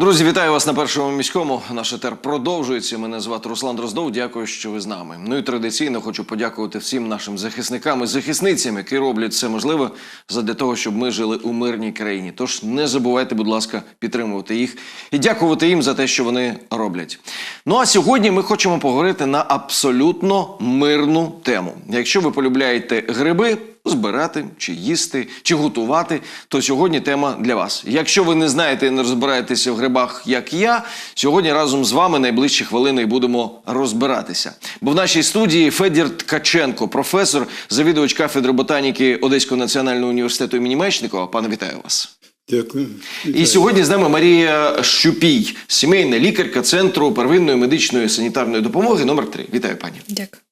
Друзі, вітаю вас на першому міському. Наш етер продовжується. Мене звати Руслан Дроздов. Дякую, що ви з нами. Ну і традиційно хочу подякувати всім нашим захисникам і захисницям, які роблять все можливе задля того, щоб ми жили у мирній країні. Тож не забувайте, будь ласка, підтримувати їх і дякувати їм за те, що вони роблять. Ну а сьогодні ми хочемо поговорити на абсолютно мирну тему. Якщо ви полюбляєте гриби, збирати, чи їсти, чи готувати, то сьогодні тема для вас. Якщо ви не знаєте і не розбираєтеся в грибах, як я, сьогодні разом з вами найближчі хвилини і будемо розбиратися. Бо в нашій студії Федір Ткаченко, професор, завідувач кафедри ботаніки Одеського національного університету імені Мечникова. Пане, вітаю вас. Дякую. І сьогодні з нами Марія Щупій, сімейна лікарка Центру первинної медичної санітарної допомоги номер 3 Вітаю, пані. Дякую.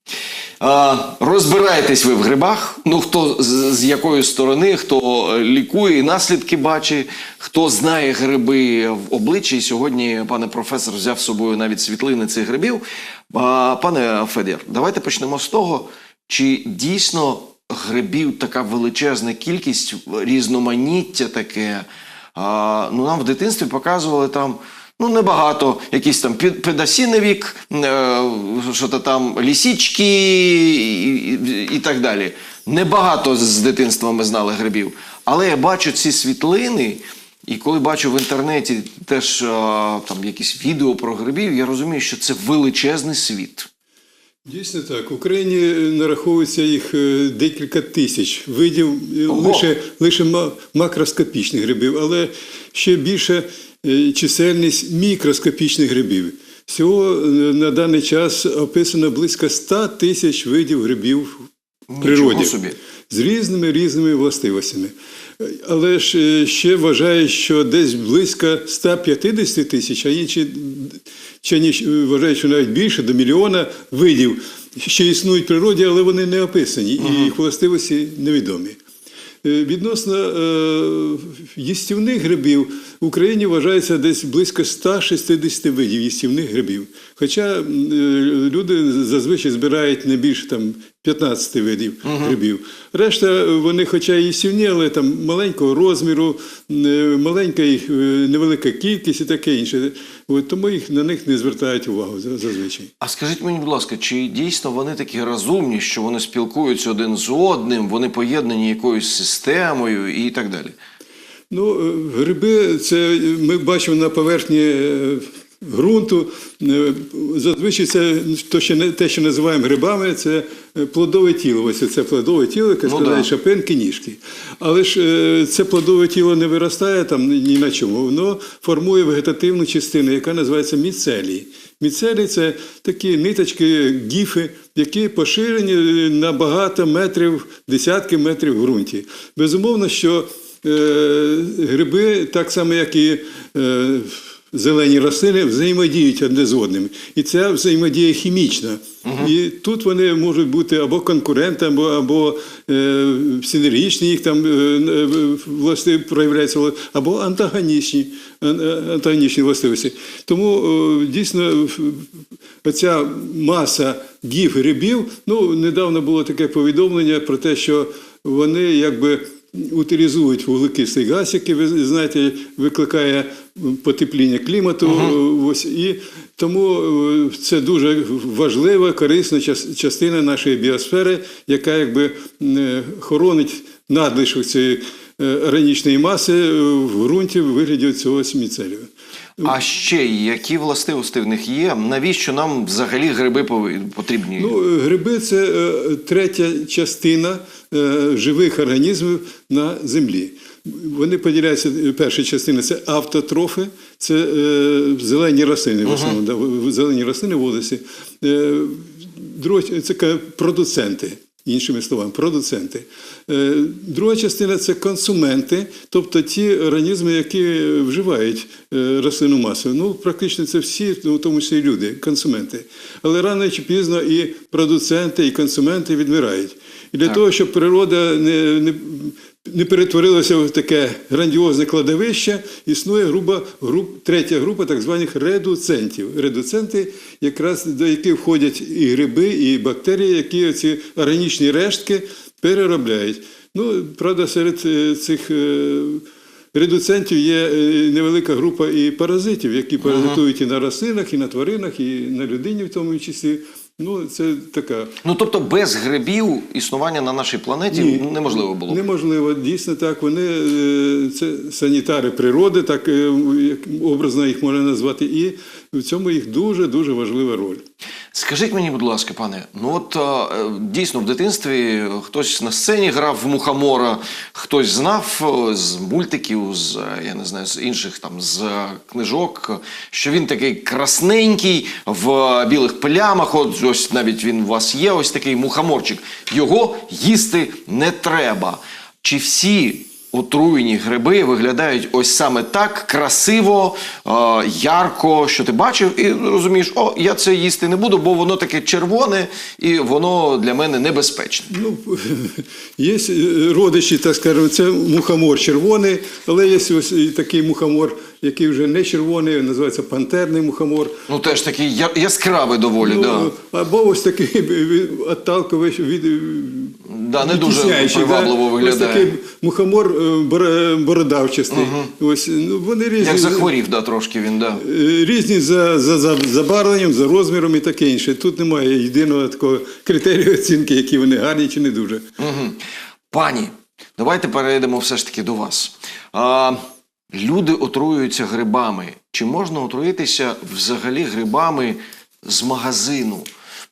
Розбираєтесь ви в грибах. Ну хто з, якої сторони, хто е, лікує і наслідки бачить, хто знає гриби в обличчі. Сьогодні пане професор взяв з собою навіть світлини цих грибів. Пане Федір, давайте почнемо з того, чи дійсно грибів така величезна кількість, різноманіття таке. Ну нам в дитинстві показували там. Ну, небагато, якийсь там під- е, що то там лісічки і, і, і так далі. Небагато з дитинства ми знали грибів. Але я бачу ці світлини, і коли бачу в інтернеті теж е, там якісь відео про грибів, я розумію, що це величезний світ. Дійсно так. В Україні нараховується їх е, декілька тисяч видів е, Ого. лише, лише макроскопічних грибів, але ще більше е, чисельність мікроскопічних грибів. Всього е, на даний час описано близько 100 тисяч видів грибів в природі собі. з різними різними властивостями. Е, Але ж е, ще вважають, що десь близько 150 тисяч, а інші вчені вважають, що навіть більше до мільйона видів ще існують в природі, але вони не описані, і їх властивості невідомі. Е, Відносно е, їстівних грибів в Україні вважається десь близько 160 видів їстівних грибів. Хоча е, люди зазвичай збирають не більше там 15 видів грибів. Решта е, вони, хоча і їстівні, але там маленького розміру, е, маленька їх е, невелика кількість і таке інше. От, тому їх на них не звертають увагу зазвичай. А скажіть мені, будь ласка, чи дійсно вони такі розумні, що вони спілкуються один з одним, вони поєднані якоюсь системою і так далі? Ну, гриби, це ми бачимо на поверхні ґрунту. Е, Зазвичай це то, що не- те, що називаємо грибами, це е, плодове тіло. Ось це плодове тіло, яке Ну, складає да. шапинки, ніжки. Але ж е, це плодове тіло не виростає там ні на чому. Воно формує вегетативну частину, яка називається міцелій. Міцелій це такі ниточки, гіфи, які поширені на багато метрів, десятки метрів в ґрунті. Безумовно, що е, гриби, так само як і е, зелені рослини, взаємодіють одне з одним. І ця взаємодія хімічна. І тут вони можуть бути або конкурентами, або, або е, синергічні, їх там е, е, власти проявляються, або антагонічні, е, антагонічні властивості. Тому е, дійсно оця маса гів грибів, ну недавно було таке повідомлення про те, що вони якби утилізують вуглекислий газ, який, ви знаєте, викликає потепління клімату. Ось, і тому е, це дуже важлива, корисна час- частина нашої біосфери, яка якби е, хоронить надлишок цієї е, органічної маси в ґрунті в вигляді цього міцелію. А ще які властивості в них є? Навіщо нам взагалі гриби потрібні? Ну, гриби це третя частина живих організмів на землі. Вони поділяються. е, Перша частина це автотрофи, це е, зелені рослини, в основному, да, зелені рослини в водосі. Е, друга це продуценти. Іншими словами, продуценти. Е, Друга частина це консументи, тобто ті організми, які вживають е, рослинну масу. Ну, практично це всі, ну, в тому числі люди, консументи. Але рано чи пізно і продуценти, і консументи відмирають. І для Так. того, щоб природа не, не, не перетворилася в таке грандіозне кладовище, існує група, груп, третя група так званих редуцентів. Редуценти, якраз до яких входять і гриби, і бактерії, які ці органічні рештки переробляють. Ну, правда, серед е, цих е, редуцентів є е, невелика група і паразитів, які паразитують і на рослинах, і на тваринах, і на людині в тому числі. Ну, це така. Ну тобто без грибів існування на нашій планеті Ні. неможливо було. Неможливо, дійсно так. Вони е, це санітари природи, так е, як образно їх можна назвати, і в цьому їх дуже дуже важлива роль. Скажіть мені, будь ласка, пане, ну от е, дійсно в дитинстві хтось на сцені грав в мухомора, хтось знав е, з мультиків, з е, я не знаю, з інших там з книжок, що він такий красненький в білих плямах. От ось навіть він у вас є, ось такий мухоморчик. Його їсти не треба. Чи всі отруєні гриби виглядають ось саме так красиво, е, ярко, що ти бачив, і розумієш, о, я це їсти не буду, бо воно таке червоне і воно для мене небезпечне. Ну, є е, родичі, так скажемо, це мухомор червоний, але є ось і такий мухомор, який вже не червоний, називається пантерний мухомор. Ну теж такий я- яскравий доволі, Ну, да. Або ось такий отталковий від Да, не дуже привабливо виглядає. Ось такий мухомор е, боро- бородавчастий. Ось ну вони різні. Як захворів, да, трошки він, да. Е, Різні за, за, за забарвленням, за розміром і таке інше. Тут немає єдиного такого критерію оцінки, які вони гарні чи не дуже. Угу. Пані, давайте перейдемо все ж таки до вас. А, люди отруюються грибами. Чи можна отруїтися взагалі грибами з магазину?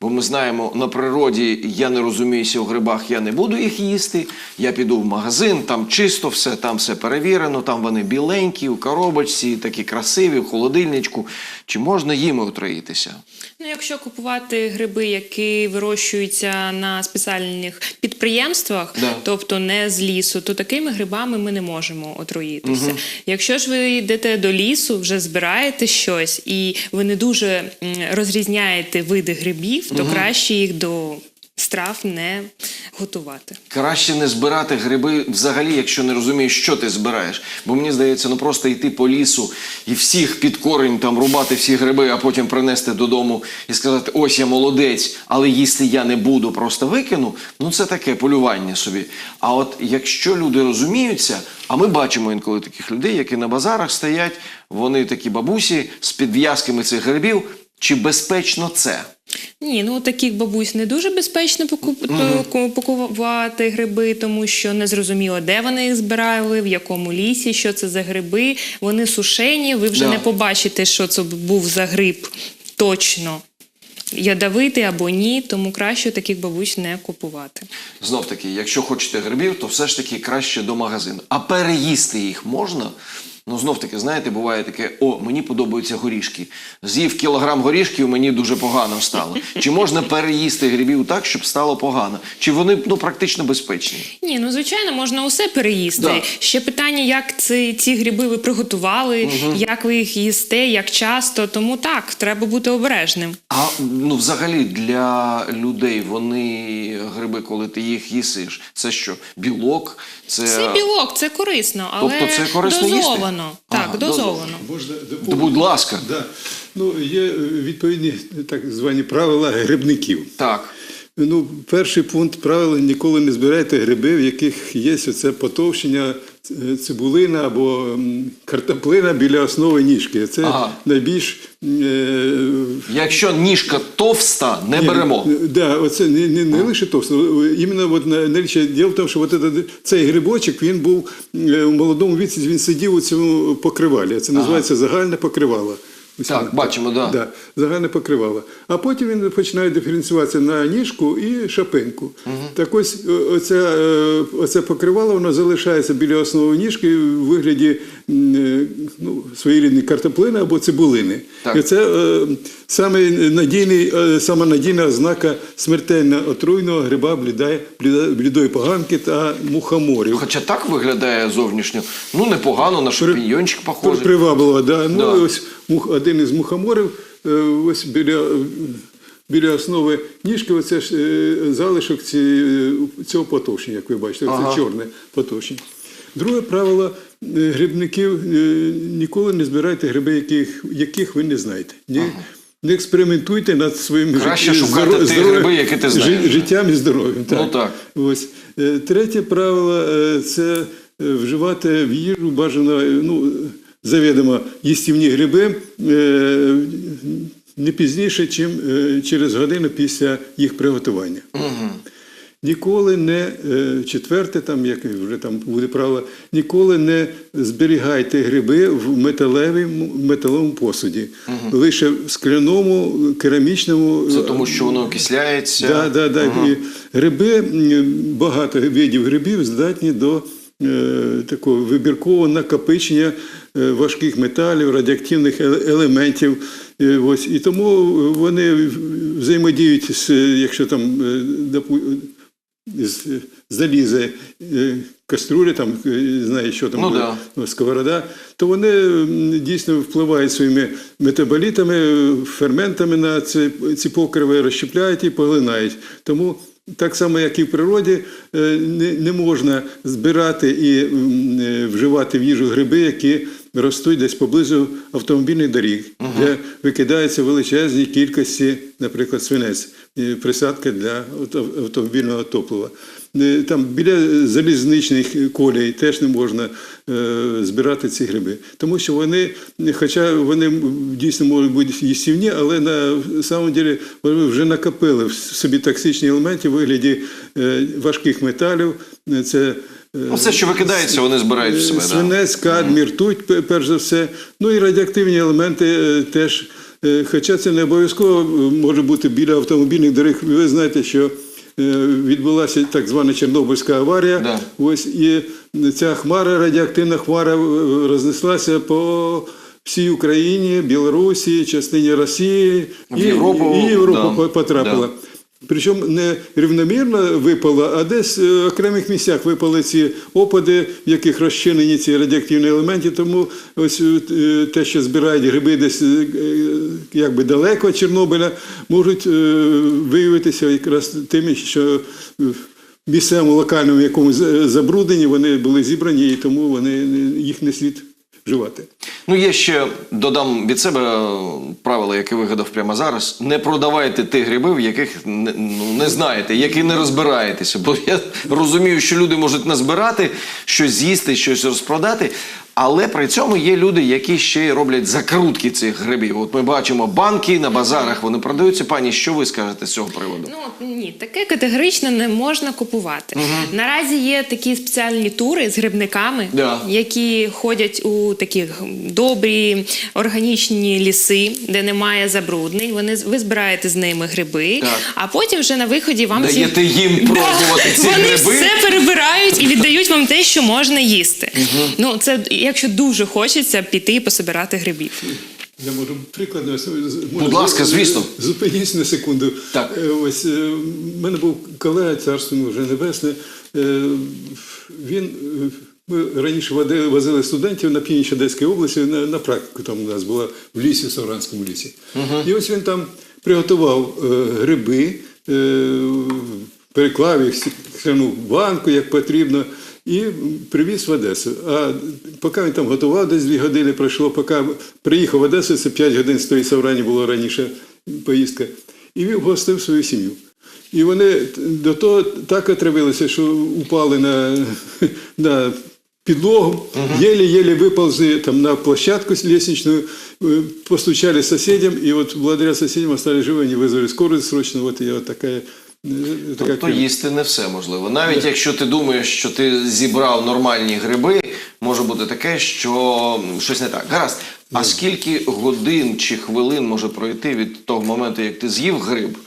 Бо ми знаємо, на природі я не розуміюся у грибах, я не буду їх їсти. Я піду в магазин, там чисто все, там все перевірено, там вони біленькі, у коробочці, такі красиві, в холодильничку. Чи можна їми отруїтися? Ну, якщо купувати гриби, які вирощуються на спеціальних підприємствах, Да. тобто не з лісу, то такими грибами ми не можемо отруїтися. Якщо ж ви йдете до лісу, вже збираєте щось, і ви не дуже розрізняєте види грибів, то краще їх до страв не готувати. Краще не збирати гриби взагалі, якщо не розумієш, що ти збираєш. Бо мені здається, ну просто йти по лісу і всіх під корень там рубати всі гриби, а потім принести додому і сказати: ось я молодець, але їсти я не буду, просто викину. Ну це таке полювання собі. А от якщо люди розуміються, а ми бачимо інколи таких людей, які на базарах стоять, вони такі бабусі з підв'язками цих грибів. Чи безпечно це? Ні, ну таких бабусь не дуже безпечно покуп... ку- пакувати гриби, тому що не зрозуміло, де вони їх збирали, в якому лісі, що це за гриби. Вони сушені, ви вже Да. не побачите, що це був за гриб точно. Ядовитий або ні, тому краще таких бабусь не купувати. Знов таки, якщо хочете грибів, то все ж таки краще до магазину. А переїсти їх можна? Ну, знов таки, знаєте, буває таке: о, мені подобаються горішки. З'їв кілограм горішків, мені дуже погано стало. Чи можна переїсти грибів так, щоб стало погано? Чи вони ну, практично безпечні? Ні, ну звичайно, можна усе переїсти. Да. Ще питання, як ці, ці гриби ви приготували, як ви їх їсте, як часто. Тому так, треба бути обережним. А ну, взагалі для людей вони гриби, коли ти їх їсиш, це що? Білок? Це, Це білок, це корисно, але Тобто це корисно їсти? Дозовано. Так, а, дозовано. Можна То, будь ласка. Да. Ну, є е, відповідні так звані правила грибників. Так. Ну, перший пункт правила ніколи не збирайте гриби, в яких є оце потовщення цибулина або картоплина біля основи ніжки. Це Ага. найбільш е, Якщо ніжка товста, не ні, беремо. е, Да, оце не, не, не лише товсто. е, Іменно от на, діло в тому, що от этот- цей грибочок він був е, у молодому віці, він сидів у цьому покривалі. Це називається загальне покривало. Так, бачимо, да. Да, загальне покривало. А потім він починає диференціюватися на ніжку і шапинку. Так ось оце, оце покривало, воно залишається біля основи ніжки в вигляді ну, своєрідної картоплини або цибулини. Так. І це е, саме надійний, е, сама надійна ознака смертельно отруйного гриба блідає, бліда- блідої поганки та мухоморів. Хоча так виглядає зовнішньо. Ну, непогано, на шампіньйончик похожий. Привабливо, да. Ну, Да. ось мух, один із мухоморів, е, ось біля, е, біля основи ніжки, оце ж е, залишок ці, е, цього потовщення, як ви бачите, це чорне потовщення. Друге правило е, грибників е, ніколи не збирайте гриби, яких, яких ви не знаєте. Ні, Не експериментуйте над своїм Краще жит- шукати здоро- ті гриби, які ти знаєш. життям і здоров'ям. Ну, так. Ось. Е, Третє правило це вживати в їжу бажано ну, завідомо їстівні гриби не пізніше, ніж через годину після їх приготування. Ніколи не е, четверте, там як вже там буде правило, ніколи не зберігайте гриби в металевому, посуді, лише в скляному, керамічному. Це тому, що воно окисляється. Да, да, да. І гриби, багато видів грибів здатні до е, такого вибіркового накопичення е, важких металів, радіоактивних елементів. Е, ось. І тому вони взаємодіють з, якщо там е, з залізе е, каструлі, там е, знає, що там Ну, буде, да. ну, сковорода, то вони дійсно впливають своїми метаболітами, ферментами на ці, ці покриви, розщепляють і поглинають. Тому так само, як і в природі, е, не, не можна збирати і вживати в їжу гриби, які ростуть десь поблизу автомобільних доріг, де викидаються величезні кількості, наприклад, свинець, присадки для автомобільного топлива. Е, Там біля залізничних колій теж не можна е, збирати ці гриби, тому що вони, хоча вони дійсно можуть бути їстівні, але на самом деле вони вже накопили в собі токсичні елементи в вигляді е, важких металів. Це е, Ну, все, що викидається, вони збирають в себе. Свинець, кадмій, ртуть, перш за все. Ну і радіоактивні елементи е, теж. Е, Хоча це не обов'язково може бути біля автомобільних доріг. Ви знаєте, що відбулася так звана Чорнобильська аварія. Да. Ось і ця хмара, радіоактивна хмара рознеслася по всій Україні, Білорусі, частині Росії В Європу, і, і Європу да, потрапила. да. Причому не рівномірно випало, а десь е, в окремих місцях випали ці опади, в яких розчинені ці радіоактивні елементи. Тому ось е, те, що збирають гриби десь е, е, якби далеко від Чорнобиля, можуть е, виявитися якраз тими, що в місцевому локальному якомусь е, забрудненні вони були зібрані, і тому вони їх не слід вживати. Ну, є ще додам від себе е, правило, яке вигадав прямо зараз. Не продавайте ті гриби, в яких не, ну, не знаєте, які не розбираєтеся. Бо я розумію, що люди можуть назбирати, щось з'їсти, щось розпродати. Але при цьому є люди, які ще й роблять закрутки цих грибів. От ми бачимо банки на базарах, вони продаються. Пані, що ви скажете з цього приводу? Ну ні, таке категорично не можна купувати. Наразі є такі спеціальні тури з грибниками, Да. які ходять у такі добрі органічні ліси, де немає забруднень. Вони ви збираєте з ними гриби, Так. а потім вже на виході вам ці- їм пробувати ці Вони гриби? все перебирають і віддають вам те, що можна їсти. Ну це якщо дуже хочеться піти і пособирати грибів. Я можу приклад навести. Будь ласка, звісно. Зупиніться на секунду. Так. Е, Ось е, в мене був колега, царство вже небесне. Е, Він ми раніше возили студентів на північ Одеської області на, на практику. Там у нас була в лісі, в Савранському лісі. І ось він там приготував е, гриби, е, переклав їх в банку, як потрібно І привіз в Одесу. А поки він там готував, десь дві години пройшло, поки приїхав в Одесу, це 5 годин з тої Саврані було раніше поїздка, і він гостив свою сім'ю. І вони до того так отравилися, що упали на, на підлогу, єлі-єлі виползли там на площадку лестничную, э, постучали соседям, и вот благодаря соседям остались живы, они вызвали скорую срочно, вот я вот такая... такая Тобто їсти не все можливо. Навіть якщо ти думаєш, що ти зібрав нормальні гриби, може бути таке, що щось не так. Гаразд. А скільки годин чи хвилин може пройти від того моменту, як ти з'їв гриб,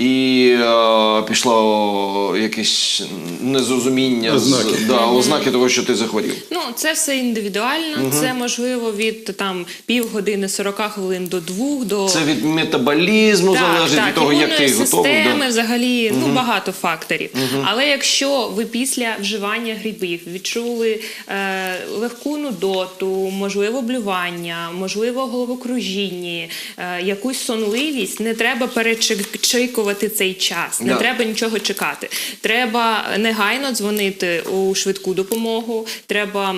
і е, пішло якесь незрозуміння, з- Ознаки. да, ознаки того, що ти захворів? Ну, це все індивідуально. Це можливо від там півгодини 40 хвилин до двох, до Це від метаболізму залежить від того, як ти їх готовий. системи, Да. взагалі ну багато факторів. Але якщо ви після вживання грибів відчули е, легку нудоту, можливо, блювання, можливо, головокружіння, е, якусь сонливість, не треба перечікувати цей час, не Да. треба нічого чекати. Треба негайно дзвонити у швидку допомогу. Треба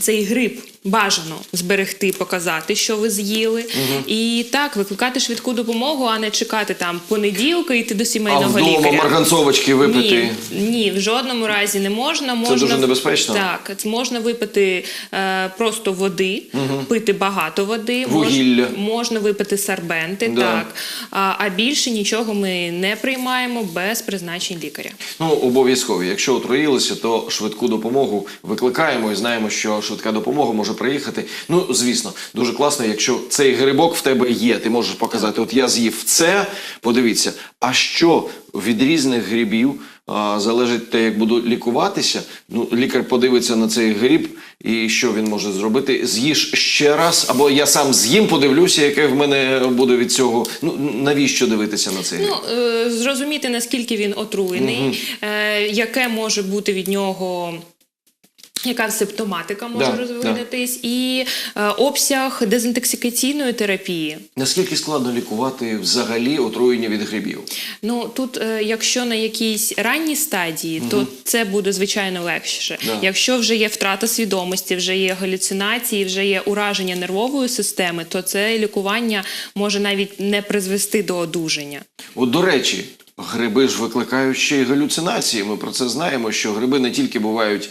цей гриб бажано зберегти, показати, що ви з'їли, і так викликати швидку допомогу, а не чекати там понеділка, йти до А сімейного вдома лікаря. марганцовочки випити. Ні, ні, в жодному разі не можна. можна дуже небезпечно? Так, можна випити е, просто води, пити багато води, Вугілля. Мож, можна випити сарбенти, Да. так. А, а більше нічого ми не приймаємо без призначень лікаря. Ну, обов'язково. Якщо отруїлися, то швидку допомогу викликаємо і знаємо, що швидка допомога може приїхати. Ну, звісно, дуже класно, якщо цей грибок в тебе є. Ти можеш показати, от я з'їв це, подивіться. А що від різних грибів а, залежить те, як буду лікуватися. Ну, лікар подивиться на цей гриб, і що він може зробити? З'їж ще раз, або я сам з'їм, подивлюся, яке в мене буде від цього. Ну навіщо дивитися на цей гриб? Ну, е, зрозуміти, наскільки він отруєний, е, яке може бути від нього. Яка симптоматика може Да, розвинутись, і е, обсяг дезінтоксикаційної терапії. Наскільки складно лікувати взагалі отруєння від грибів? Ну тут, е, якщо на якійсь ранній стадії, то це буде звичайно легше. Да. Якщо вже є втрата свідомості, вже є галюцинації, вже є ураження нервової системи, то це лікування може навіть не призвести до одужання. От до речі, гриби ж викликають ще й галюцинації. Ми про це знаємо, що гриби не тільки бувають.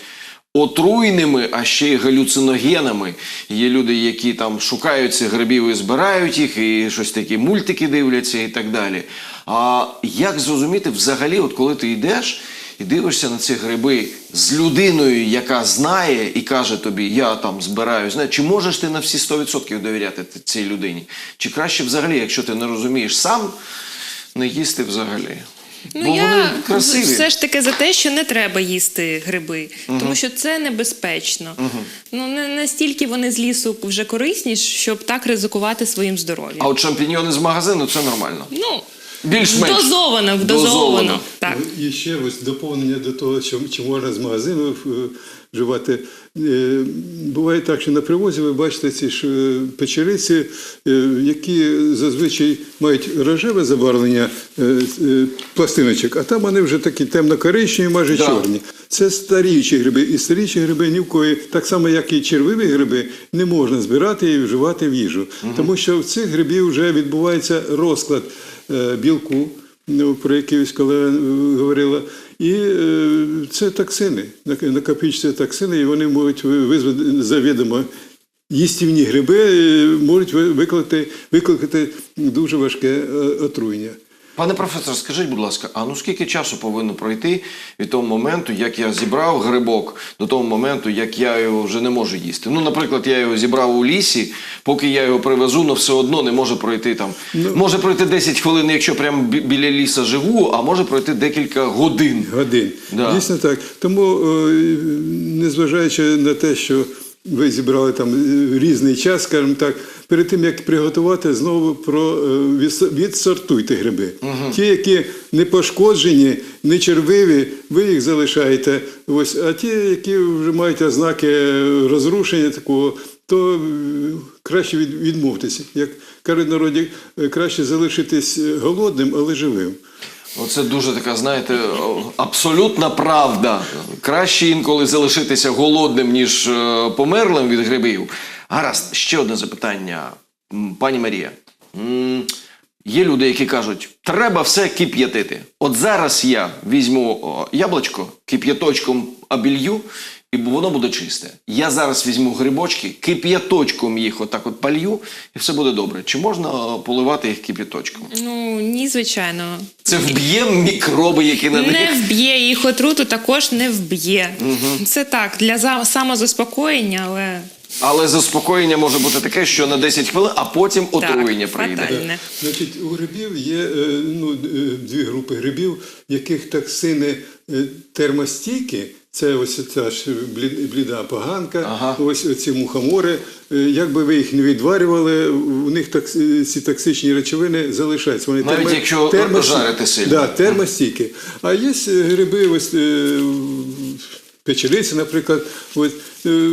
Отруйними, а ще й галюциногенами. Є люди, які там шукають цих грибів і збирають їх, і щось такі мультики дивляться і так далі. А як зрозуміти взагалі, от коли ти йдеш і дивишся на ці гриби з людиною, яка знає і каже тобі, я там збираю, знаю, чи можеш ти на всі 100% довіряти цій людині? Чи краще взагалі, якщо ти не розумієш сам, не їсти взагалі? Ну Бо вони я красиві. все ж таки за те, що не треба їсти гриби, тому що це небезпечно. Ну не настільки вони з лісу вже корисні, щоб так ризикувати своїм здоров'ям. А от шампіньйони з магазину це нормально. Ну Більш-менш. дозовано, Дозовано. дозовано. Так. Ну, І ще ось доповнення до того, що чи можна з магазину е, вживати. Е, Буває так, що на привозі ви бачите ці ж печериці, е, які зазвичай мають рожеве забарвлення е, пластиночок, а там вони вже такі темно-коричневі, майже Да. чорні. Це старіючі гриби. І старіючі гриби ні в кої, так само як і червиві гриби, не можна збирати і вживати в їжу. Тому що в цих грибів вже відбувається розклад білку, ну, про який ось колега говорила. І е, це токсини, нак- накопичуються токсини, і вони можуть ви- визвати завідомо. Їстівні гриби е, можуть ви- викликати, викликати дуже важке е, отруєння. Пане професор, скажіть, будь ласка, а ну скільки часу повинно пройти від того моменту, як я зібрав грибок, до того моменту, як я його вже не можу їсти? Ну, наприклад, я його зібрав у лісі, поки я його привезу, але все одно не може пройти там. Може пройти 10 хвилин, якщо прямо бі- біля ліса живу, а може пройти декілька годин. годин. Да. Дійсно так. Тому, е, незважаючи на те, що ви зібрали там е, різний час, скажімо так, перед тим як приготувати, знову про е, відсортуйте гриби. Ті, які не пошкоджені, не червиві, ви їх залишаєте. Ось, а ті, які вже мають ознаки розрушення такого. То е, краще від, відмовтеся. Як кажуть народі, краще залишитись голодним, але живим. Оце дуже така, знаєте, абсолютна правда. Краще інколи залишитися голодним, ніж е, померлим від грибів. Гаразд, ще одне запитання, пані Марія. Є люди, які кажуть, треба все кип'ятити. От зараз я візьму яблучко, кип'яточком обілью, і воно буде чисте. Я зараз візьму грибочки, кип'яточком їх отак от палью, і все буде добре. Чи можна е, поливати їх кип'яточком? Ну ні, звичайно. Це вб'є мікроби, які на них. Не вб'є їх отруту, також не вб'є. Це так, для самозаспокоєння, але Але заспокоєння може бути таке, що на 10 хвилин, а потім отруєння так, прийде. фатальне. Значить, у грибів є е, ну, е, дві групи грибів, в яких токсини е, термостійкі. Це ось ця ж блі- бліда поганка, Ага. ось ці мухомори. Е, Як би ви їх не відварювали, у них токс- ці токсичні речовини залишаються. Вони Навіть якщо жарити сильно. Да, термостійкі. А є е, гриби, ось е, печериці, наприклад. Ось, е,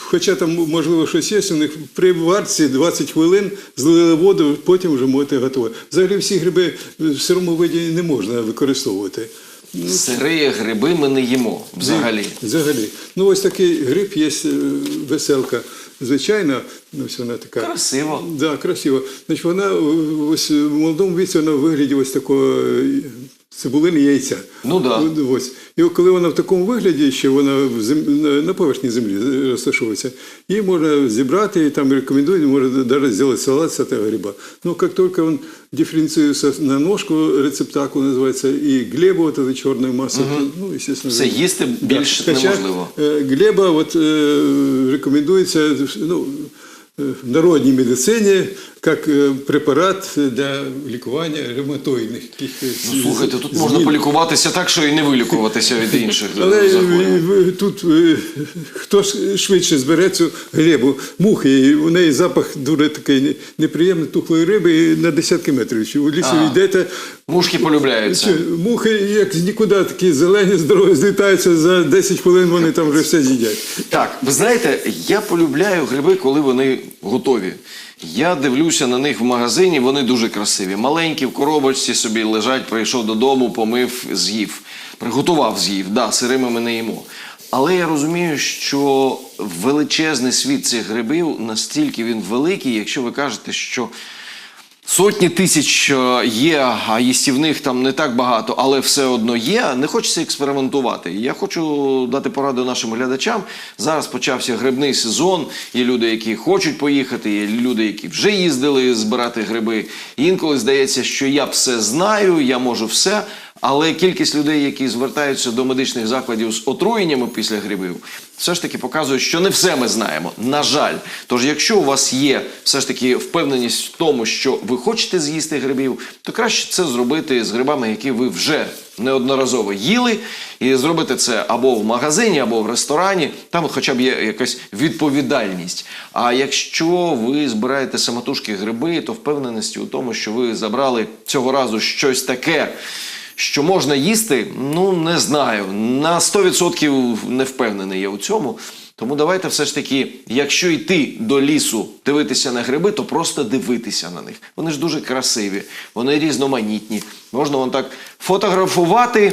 хоча там можливо щось є, у них при варці 20 хвилин злили воду, потім вже можете готувати. Взагалі всі гриби в сирому виді не можна використовувати. Сири гриби ми не їмо взагалі. Взагалі. Ну, ось такий гриб є е, веселка. Звичайно, ну, ось вона така. Красиво. Да, красиво. Значить, вона е, ось в молодому віці вона в вигляді ось такого е, цибулини яйця. Ну да. Ось. І коли вона в такому вигляді, що вона в зем... на- поверхні землі розташовується, її можна зібрати, і там рекомендують, можна навіть зробити салат з цього гриба. Ну, як тільки він дифференцируется на ножку, рецептаку називається, і глеба, вот этой чорної маси, то, ну, естественно, Все їсти більш неможливо. Е, Глеба от, е, рекомендується ну, е, в народній медицині як е, препарат для лікування ревматоїдних якихось Ну, слухайте, тут змін. можна полікуватися так, що і не вилікуватися від інших Але захворювань. тут е, хто ж швидше збере цю глебу, мухи, і у неї запах дуже такий неприємний тухлої риби і на десятки метрів. У лісі йдете, Мушки полюбляються. Мухи, як нікуди, такі зелені, здорові, злітаються за 10 хвилин, вони там вже все з'їдять. Так, ви знаєте, я полюбляю гриби, коли вони готові. Я дивлюся на них в магазині, вони дуже красиві. Маленькі в коробочці собі лежать, прийшов додому, помив, з'їв. Приготував, з'їв. Да, сирими ми не їмо. Але я розумію, що величезний світ цих грибів настільки він великий, якщо ви кажете, що Сотні тисяч е, є, а їстівних там не так багато, але все одно є. Не хочеться експериментувати. Я хочу дати пораду нашим глядачам. Зараз почався грибний сезон. Є люди, які хочуть поїхати, є люди, які вже їздили збирати гриби. І інколи здається, що я все знаю, я можу все. Але кількість людей, які звертаються до медичних закладів з отруєннями після грибів, все ж таки показує, що не все ми знаємо. На жаль. Тож, якщо у вас є все ж таки впевненість в тому, що ви хочете з'їсти грибів, то краще це зробити з грибами, які ви вже неодноразово їли, і зробити це або в магазині, або в ресторані. Там хоча б є якась відповідальність. А якщо ви збираєте самотужки гриби, то впевненості у тому, що ви забрали цього разу щось таке. Що можна їсти, ну не знаю. На 100% не впевнений я у цьому. Тому давайте все ж таки, якщо йти до лісу дивитися на гриби, то просто дивитися на них. Вони ж дуже красиві, вони різноманітні. Можна вон так фотографувати.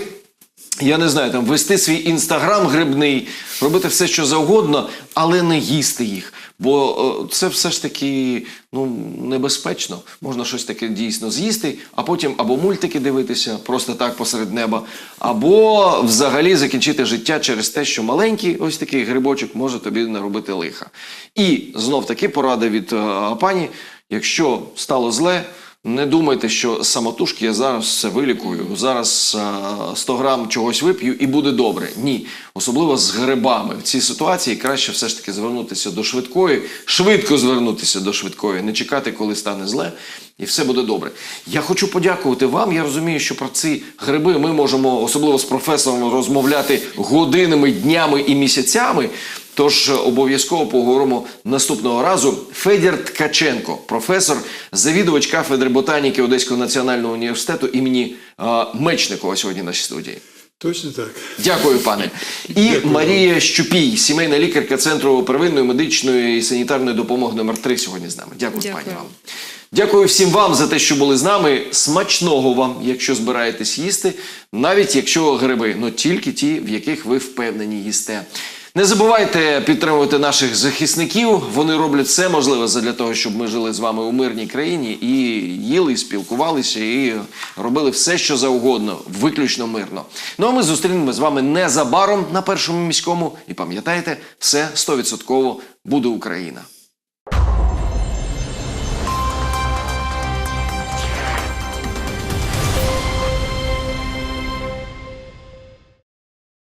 Я не знаю, там вести свій інстаграм грибний, робити все, що завгодно, але не їсти їх. Бо е, це все ж таки ну, небезпечно. Можна щось таке дійсно з'їсти, а потім або мультики дивитися просто так посеред неба, або взагалі закінчити життя через те, що маленький ось такий грибочок може тобі наробити лиха. І знов таки порада від е, пані: якщо стало зле. Не думайте, що самотужки я зараз все вилікую. Зараз а, 100 грам чогось вип'ю і буде добре. Ні, особливо з грибами. В цій ситуації краще все ж таки звернутися до швидкої, швидко звернутися до швидкої, не чекати, коли стане зле, і все буде добре. Я хочу подякувати вам. Я розумію, що про ці гриби ми можемо, особливо з професором, розмовляти годинами, днями і місяцями. Тож обов'язково поговоримо наступного разу. Федір Ткаченко, професор, завідувач кафедри ботаніки Одеського національного університету імені е, Мечникова сьогодні в нашій студії. Точно так. Дякую, пане. І Марія Щупій, сімейна лікарка Центру первинної медичної і санітарної допомоги номер 3 сьогодні з нами. Дякую, Дякую. пані вам. Дякую всім вам за те, що були з нами. Смачного вам, якщо збираєтесь їсти, навіть якщо гриби, ну тільки ті, в яких ви впевнені їсте. Не забувайте підтримувати наших захисників. Вони роблять все можливе для того, щоб ми жили з вами у мирній країні і їли, і спілкувалися, і робили все, що завгодно, виключно мирно. Ну а ми зустрінемося з вами незабаром на першому міському. І пам'ятайте, все 100% буде Україна.